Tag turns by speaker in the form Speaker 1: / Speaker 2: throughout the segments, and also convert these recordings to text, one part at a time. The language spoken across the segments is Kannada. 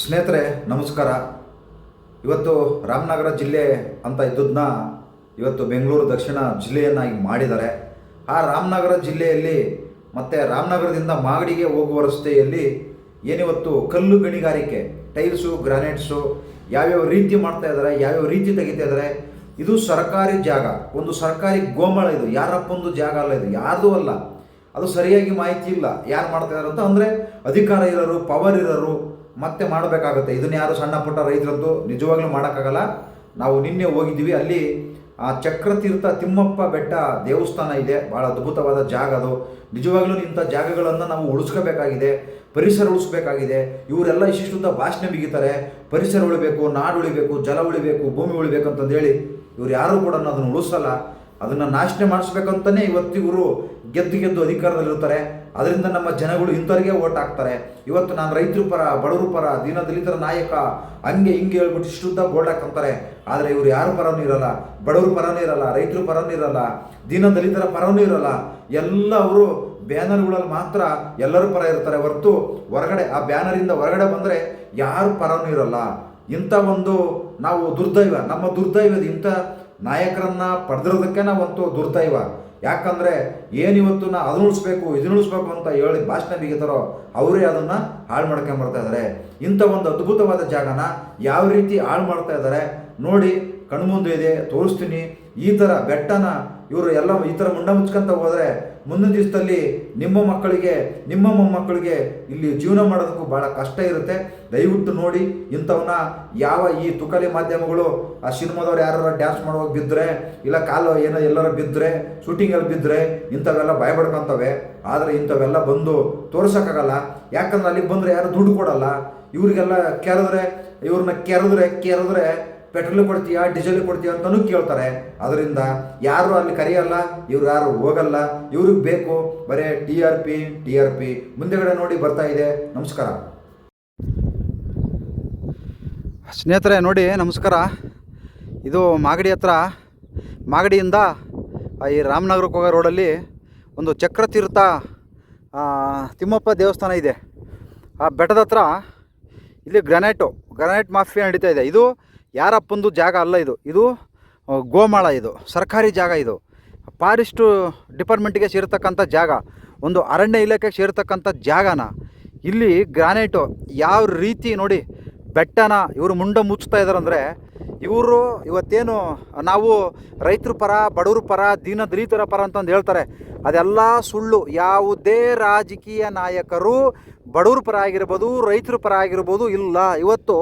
Speaker 1: ಸ್ನೇಹಿತರೆ, ನಮಸ್ಕಾರ. ಇವತ್ತು ರಾಮನಗರ ಜಿಲ್ಲೆ ಅಂತ ಇದ್ದದನ್ನ ಇವತ್ತು ಬೆಂಗಳೂರು ದಕ್ಷಿಣ ಜಿಲ್ಲೆಯನ್ನಾಗಿ ಮಾಡಿದ್ದಾರೆ. ಆ ರಾಮನಗರ ಜಿಲ್ಲೆಯಲ್ಲಿ ಮತ್ತು ರಾಮನಗರದಿಂದ ಮಾಗಡಿಗೆ ಹೋಗುವ ರಸ್ತೆಯಲ್ಲಿ ಏನಿವತ್ತು ಕಲ್ಲು ಗಣಿಗಾರಿಕೆ, ಟೈಲ್ಸು, ಗ್ರಾನೈಟ್ಸು ಯಾವ್ಯಾವ ರೀತಿ ಮಾಡ್ತಾ ಇದ್ದಾರೆ, ಯಾವ್ಯಾವ ರೀತಿ ತೆಗಿತಾ ಇದ್ದಾರೆ, ಇದು ಸರ್ಕಾರಿ ಜಾಗ, ಒಂದು ಸರ್ಕಾರಿ ಗೋಮಾಳ ಇದು, ಯಾರಪ್ಪೊಂದು ಜಾಗ ಅಲ್ಲ ಇದು, ಯಾರ್ದು ಅಲ್ಲ. ಅದು ಸರಿಯಾಗಿ ಮಾಹಿತಿ ಇಲ್ಲ, ಯಾರು ಮಾಡ್ತಾ ಇದ್ದಾರೆ ಅಂತ ಅಂದರೆ ಅಧಿಕಾರ ಇರೋರು ಪವರ್ ಇರೋರು ಮತ್ತೆ ಮಾಡಬೇಕಾಗುತ್ತೆ. ಇದನ್ನ ಯಾರು ಸಣ್ಣ ಪುಟ್ಟ ರೈತರದ್ದು ನಿಜವಾಗ್ಲೂ ಮಾಡೋಕ್ಕಾಗಲ್ಲ. ನಾವು ನಿನ್ನೆ ಹೋಗಿದ್ದೀವಿ, ಅಲ್ಲಿ ಆ ಚಕ್ರತೀರ್ಥ ತಿಮ್ಮಪ್ಪ ಬೆಟ್ಟ ದೇವಸ್ಥಾನ ಇದೆ. ಭಾಳ ಅದ್ಭುತವಾದ ಜಾಗ ಅದು. ನಿಜವಾಗ್ಲೂ ಇಂಥ ಜಾಗಗಳನ್ನು ನಾವು ಉಳಿಸ್ಕೋಬೇಕಾಗಿದೆ, ಪರಿಸರ ಉಳಿಸ್ಬೇಕಾಗಿದೆ. ಇವರೆಲ್ಲ ಇಷ್ಟಿಷ್ಟುದ್ದ ಭಾಷಣ ಬಿಗಿತಾರೆ ಪರಿಸರ ಉಳಿಬೇಕು, ನಾಡು ಉಳಿಬೇಕು, ಜಲ ಉಳಿಬೇಕು, ಭೂಮಿ ಉಳಿಬೇಕು ಅಂತಂದೇಳಿ ಇವ್ರು ಯಾರೂ ಕೂಡ ಅದನ್ನು ಉಳಿಸಲ್ಲ. ಅದನ್ನು ನಾಶನೆ ಮಾಡಿಸ್ಬೇಕಂತಲೇ ಇವತ್ತು ಇವರು ಗೆದ್ದು ಗೆದ್ದು ಅಧಿಕಾರದಲ್ಲಿರ್ತಾರೆ. ಅದರಿಂದ ನಮ್ಮ ಜನಗಳು ಇಂಥವ್ರಿಗೆ ಓಟ್ ಹಾಕ್ತಾರೆ. ಇವತ್ತು ನಾನು ರೈತರ ಪರ, ಬಡವರು ಪರ ದೀನ ದಲಿತರ ನಾಯಕ ಹಂಗೆ ಹಿಂಗೆ ಹೇಳ್ಬಿಟ್ಟು ಶುದ್ಧ ಬೋರ್ಡ್ ಹಾಕೊಂತಾರೆ ಆದರೆ ಇವರು ಯಾರ ಪರವೂ ಇರಲ್ಲ. ಬಡವ್ರ ಪರವೂ ಇರಲ್ಲ. ರೈತರ ಪರವೂ ಇರಲ್ಲ. ದೀನ ದಲಿತರ ಪರವೂ ಇರಲ್ಲ. ಎಲ್ಲ ಅವರು ಬ್ಯಾನರ್ಗಳಲ್ಲಿ ಮಾತ್ರ ಎಲ್ಲರ ಪರ ಇರ್ತಾರೆ. ಹೊರತು ಹೊರಗಡೆ, ಆ ಬ್ಯಾನರಿಂದ ಹೊರಗಡೆ ಬಂದರೆ ಯಾರು ಪರವೂ ಇರಲ್ಲ. ಇಂಥ ಒಂದು ನಾವು ದುರ್ದೈವ, ನಮ್ಮ ದುರ್ದೈವದ ಇಂಥ ನಾಯಕರನ್ನ ಪಡೆದಿರೋದಕ್ಕೆ ನಾವಂತೂ ದುರ್ದೈವ. ಯಾಕಂದರೆ ಏನಿವತ್ತು ನಾ ಅದನ್ನ ಉಳಿಸ್ಬೇಕು ಇದನ್ನ ಉಳಿಸ್ಬೇಕು ಅಂತ ಹೇಳಿ ಭಾಷಣ ಬಿಗಿತಾರೋ, ಅವರೇ ಅದನ್ನು ಹಾಳು ಮಾಡ್ಕೊಂಬರ್ತಾ ಇದ್ದಾರೆ ಇಂಥ ಒಂದು ಅದ್ಭುತವಾದ ಜಾಗನ ಯಾವ ರೀತಿ ಹಾಳು ಮಾಡ್ತಾ ಇದ್ದಾರೆ ನೋಡಿ ಕಣ್ಮುಂದೆ ಇದೆ ತೋರಿಸ್ತೀನಿ. ಈ ಥರ ಬೆಟ್ಟನ ಇವರು ಎಲ್ಲ ಈ ಥರ ಮುಂಡ ಮುಚ್ಕೊಂತ ಹೋದರೆ ಮುಂದಿನ ದಿವಸದಲ್ಲಿ ನಿಮ್ಮ ಮಕ್ಕಳಿಗೆ, ನಿಮ್ಮ ಮೊಮ್ಮಕ್ಕಳಿಗೆ ಇಲ್ಲಿ ಜೀವನ ಮಾಡೋದಕ್ಕೂ ಭಾಳ ಕಷ್ಟ ಇರುತ್ತೆ. ದಯವಿಟ್ಟು ನೋಡಿ ಇಂಥವನ್ನ ಯಾವ ಈ ತುಕಲಿ ಮಾಧ್ಯಮಗಳು, ಆ ಸಿನಿಮಾದವ್ರು ಯಾರು ಡ್ಯಾನ್ಸ್ ಮಾಡುವಾಗ ಬಿದ್ದರೆ ಇಲ್ಲ ಕಾಲು ಏನೋ ಎಲ್ಲರ ಬಿದ್ದರೆ ಶೂಟಿಂಗಲ್ಲಿ ಬಿದ್ದರೆ ಇಂಥವೆಲ್ಲ ಭಯ ಪಡ್ಕೊಂತವೆ ಆದರೆ ಇಂಥವೆಲ್ಲ ಬಂದು ತೋರ್ಸೋಕ್ಕಾಗಲ್ಲ. ಯಾಕಂದ್ರೆ ಅಲ್ಲಿಗೆ ಬಂದರೆ ಯಾರು ದುಡ್ಡು ಕೊಡಲ್ಲ. ಇವರಿಗೆಲ್ಲ ಕೆರೆದ್ರೆ, ಇವ್ರನ್ನ ಕೆರೆದ್ರೆ ಕೆರೆದ್ರೆ ಪೆಟ್ರೋಲ್ ಕೊಡ್ತೀಯಾ, ಡೀಸೆಲ್ ಕೊಡ್ತೀಯಾ ಅಂತಲೂ ಕೇಳ್ತಾರೆ. ಅದರಿಂದ ಯಾರು ಅಲ್ಲಿ ಕರೆಯಲ್ಲ, ಇವ್ರು ಯಾರು ಹೋಗಲ್ಲ, ಇವ್ರಿಗೆ ಬೇಕು. ಬರೀ T R P, T R P. ಮುಂದೆಗಡೆ ನೋಡಿ ಬರ್ತಾ ಇದೆ. ನಮಸ್ಕಾರ.
Speaker 2: ಸ್ನೇಹಿತರೆ, ನೋಡಿ, ನಮಸ್ಕಾರ. ಇದು ಮಾಗಡಿ ಹತ್ರ, ಮಾಗಡಿಯಿಂದ ಈ ರಾಮನಗರಕ್ಕೆ ಹೋಗೋ ರೋಡಲ್ಲಿ ಒಂದು ಚಕ್ರತೀರ್ಥ ತಿಮ್ಮಪ್ಪ ದೇವಸ್ಥಾನ ಇದೆ. ಆ ಬೆಟ್ಟದ ಹತ್ರ ಇಲ್ಲಿ ಗ್ರಾನೈಟು, ಗ್ರಾನೈಟ್ ಮಾಫಿಯಾ ನಡೀತಾ ಇದೆ. ಇದು ಯಾರಪ್ಪಂದು ಜಾಗ ಅಲ್ಲ ಇದು. ಇದು ಗೋಮಾಳ ಇದು. ಸರ್ಕಾರಿ ಜಾಗ ಇದು. ಫಾರೆಸ್ಟು ಡಿಪಾರ್ಟ್ಮೆಂಟ್ಗೆ ಸೇರ್ತಕ್ಕಂಥ ಜಾಗ. ಒಂದು ಅರಣ್ಯ ಇಲಾಖೆಗೆ ಸೇರ್ತಕ್ಕಂಥ ಜಾಗನ. ಇಲ್ಲಿ ಗ್ರಾನೈಟು ಯಾವ ರೀತಿ ನೋಡಿ ಬೆಟ್ಟನ ಇವರು ಮುಂಡ ಮುಚ್ಚುತ್ತಾ ಇದ್ದಾರೆ ಅಂದರೆ, ಇವರು ಇವತ್ತೇನು ನಾವು ರೈತರ ಪರ, ಬಡವ್ರ ಪರ, ದೀನ ದಲಿತರ ಪರ ಅಂತಂದು ಹೇಳ್ತಾರೆ. ಅದೆಲ್ಲ ಸುಳ್ಳು. ಯಾವುದೇ ರಾಜಕೀಯ ನಾಯಕರು ಬಡವ್ರ ಪರ ಆಗಿರ್ಬೋದು, ರೈತರ ಪರ ಆಗಿರ್ಬೋದು ಇಲ್ಲ. ಇವತ್ತು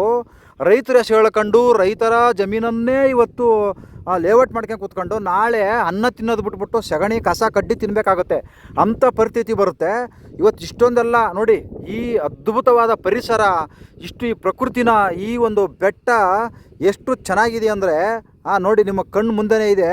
Speaker 2: ರೈತರ ಹೇಳ್ಕೊಂಡು, ರೈತರ ಜಮೀನನ್ನೇ ಇವತ್ತು ಲೇಔಟ್ ಮಾಡ್ಕೊಂಡು ಕೂತ್ಕೊಂಡು ನಾಳೆ ಅನ್ನ ತಿನ್ನೋದು ಬಿಟ್ಬಿಟ್ಟು ಸಗಣಿ, ಕಸ, ಕಡ್ಡಿ ತಿನ್ನಬೇಕಾಗುತ್ತೆ ಅಂಥ ಪರಿಸ್ಥಿತಿ ಬರುತ್ತೆ. ಇವತ್ತು ಇಷ್ಟೊಂದೆಲ್ಲ ನೋಡಿ, ಈ ಅದ್ಭುತವಾದ ಪರಿಸರ, ಇಷ್ಟು ಈ ಪ್ರಕೃತಿನ ಈ ಒಂದು ಬೆಟ್ಟ ಎಷ್ಟು ಚೆನ್ನಾಗಿದೆ ಅಂದರೆ, ಆ, ನೋಡಿ ನಿಮ್ಮ ಕಣ್ಣು ಮುಂದೆನೇ ಇದೆ.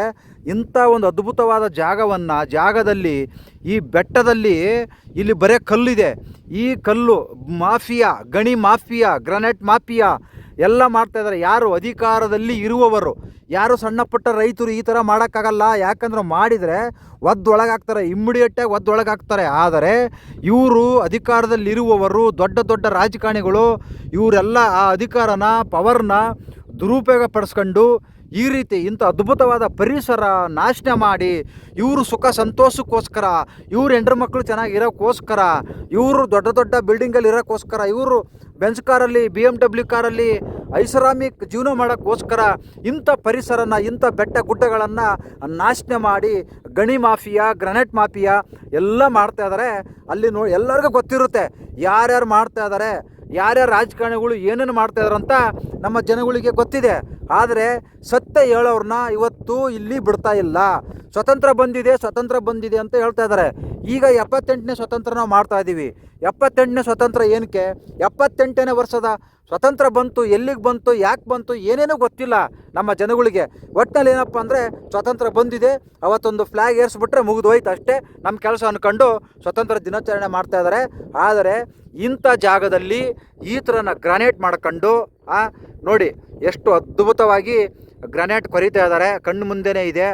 Speaker 2: ಇಂಥ ಒಂದು ಅದ್ಭುತವಾದ ಜಾಗವನ್ನು, ಜಾಗದಲ್ಲಿ, ಈ ಬೆಟ್ಟದಲ್ಲಿ ಇಲ್ಲಿ ಬರೇ ಕಲ್ಲಿದೆ. ಈ ಕಲ್ಲು ಮಾಫಿಯಾ, ಗಣಿ ಮಾಫಿಯಾ, ಗ್ರನೈಟ್ ಮಾಫಿಯಾ ಎಲ್ಲ ಮಾಡ್ತಾ ಇದ್ದಾರೆ. ಯಾರು ಅಧಿಕಾರದಲ್ಲಿ ಇರುವವರು, ಯಾರು ಸಣ್ಣ ಪುಟ್ಟ ರೈತರು ಈ ಥರ ಮಾಡೋಕ್ಕಾಗಲ್ಲ. ಯಾಕಂದ್ರೆ ಮಾಡಿದರೆ ಒದ್ದೊಳಗಾಗ್ತಾರೆ ಇಮ್ಮಿಡಿಯೇಟಾಗಿ ಒದ್ದೊಳಗಾಗ್ತಾರೆ. ಆದರೆ ಇವರು ಅಧಿಕಾರದಲ್ಲಿರುವವರು ದೊಡ್ಡ ದೊಡ್ಡ ರಾಜಕಾರಣಿಗಳು, ಇವರೆಲ್ಲ ಆ ಅಧಿಕಾರನ ಪವರ್ನ ದುರುಪಯೋಗ ಪಡಿಸ್ಕೊಂಡು ಈ ರೀತಿ ಇಂಥ ಅದ್ಭುತವಾದ ಪರಿಸರ ನಾಶನ ಮಾಡಿ, ಇವರು ಸುಖ ಸಂತೋಷಕ್ಕೋಸ್ಕರ, ಇವ್ರ ಹೆಂಡ್ರ ಮಕ್ಕಳು ಚೆನ್ನಾಗಿರೋಕ್ಕೋಸ್ಕರ ಇವರು ದೊಡ್ಡ ದೊಡ್ಡ ಬಿಲ್ಡಿಂಗಲ್ಲಿ ಇರೋಕ್ಕೋಸ್ಕರ, ಇವರು ಬೆಂಚ್ ಕಾರಲ್ಲಿ ಬಿ ಎಂ ಡಬ್ಲ್ಯೂ ಕಾರಲ್ಲಿ ಐಷಾರಾಮಿಕ್ ಜೀವನ ಮಾಡೋಕ್ಕೋಸ್ಕರ ಇಂಥ ಪರಿಸರನ, ಇಂಥ ಬೆಟ್ಟ ಗುಡ್ಡಗಳನ್ನು ನಾಶನೆ ಮಾಡಿ ಗಣಿ ಮಾಫಿಯಾ, ಗ್ರನೇಟ್ ಮಾಫಿಯಾ ಎಲ್ಲ ಮಾಡ್ತಾ ಇದ್ದಾರೆ ಅಲ್ಲಿ ನೋ ಎಲ್ಲರಿಗೂ ಗೊತ್ತಿರುತ್ತೆ ಯಾರ್ಯಾರು ಮಾಡ್ತಾ ಇದ್ದಾರೆ ಯಾರ್ಯಾರು ರಾಜಕಾರಣಿಗಳು ಏನೇನು ಮಾಡ್ತಾ ಇದಾರೆ ಅಂತ ನಮ್ಮ ಜನಗಳಿಗೆ ಗೊತ್ತಿದೆ. ಆದರೆ ಸತ್ಯ ಹೇಳೋರನ್ನ ಇವತ್ತು ಇಲ್ಲಿ ಬಿಡ್ತಾ ಇಲ್ಲ. ಸ್ವತಂತ್ರ ಬಂದಿದೆ ಸ್ವತಂತ್ರ ಬಂದಿದೆ ಅಂತ ಹೇಳ್ತಾ ಇದ್ದಾರೆ ಈಗ ಎಪ್ಪತ್ತೆಂಟನೇ ಸ್ವತಂತ್ರ ನಾವು ಮಾಡ್ತಾ ಇದ್ದೀವಿ ಎಪ್ಪತ್ತೆಂಟನೇ ಸ್ವತಂತ್ರ ಏನಕ್ಕೆ? ಎಪ್ಪತ್ತೆಂಟನೇ ವರ್ಷದ ಸ್ವತಂತ್ರ ಬಂತು, ಎಲ್ಲಿಗೆ ಬಂತು, ಯಾಕೆ ಬಂತು, ಏನೇನೂ ಗೊತ್ತಿಲ್ಲ ನಮ್ಮ ಜನಗಳಿಗೆ. ಒಟ್ಟಿನಲ್ಲಿ ಏನಪ್ಪ ಅಂದರೆ ಸ್ವತಂತ್ರ ಬಂದಿದೆ. ಅವತ್ತೊಂದು ಫ್ಲ್ಯಾಗ್ ಏರಿಸ್ಬಿಟ್ರೆ ಮುಗಿದು ಹೋಯ್ತು ಅಷ್ಟೇ. ನಮ್ಮ ಕೆಲಸ ಅಂದ್ಕೊಂಡು ಸ್ವತಂತ್ರ ದಿನಾಚರಣೆ ಮಾಡ್ತಾ ಇದ್ದಾರೆ ಆದರೆ ಇಂಥ ಜಾಗದಲ್ಲಿ ಈ ಥರನ ಗ್ರಾನೈಟ್ ಮಾಡ್ಕೊಂಡು ನೋಡಿ, ಎಷ್ಟು ಅದ್ಭುತವಾಗಿ ಗ್ರಾನೈಟ್ ಕೊರಿತಾ ಇದ್ದಾರೆ ಕಣ್ಣು ಮುಂದೆನೇ ಇದೆ.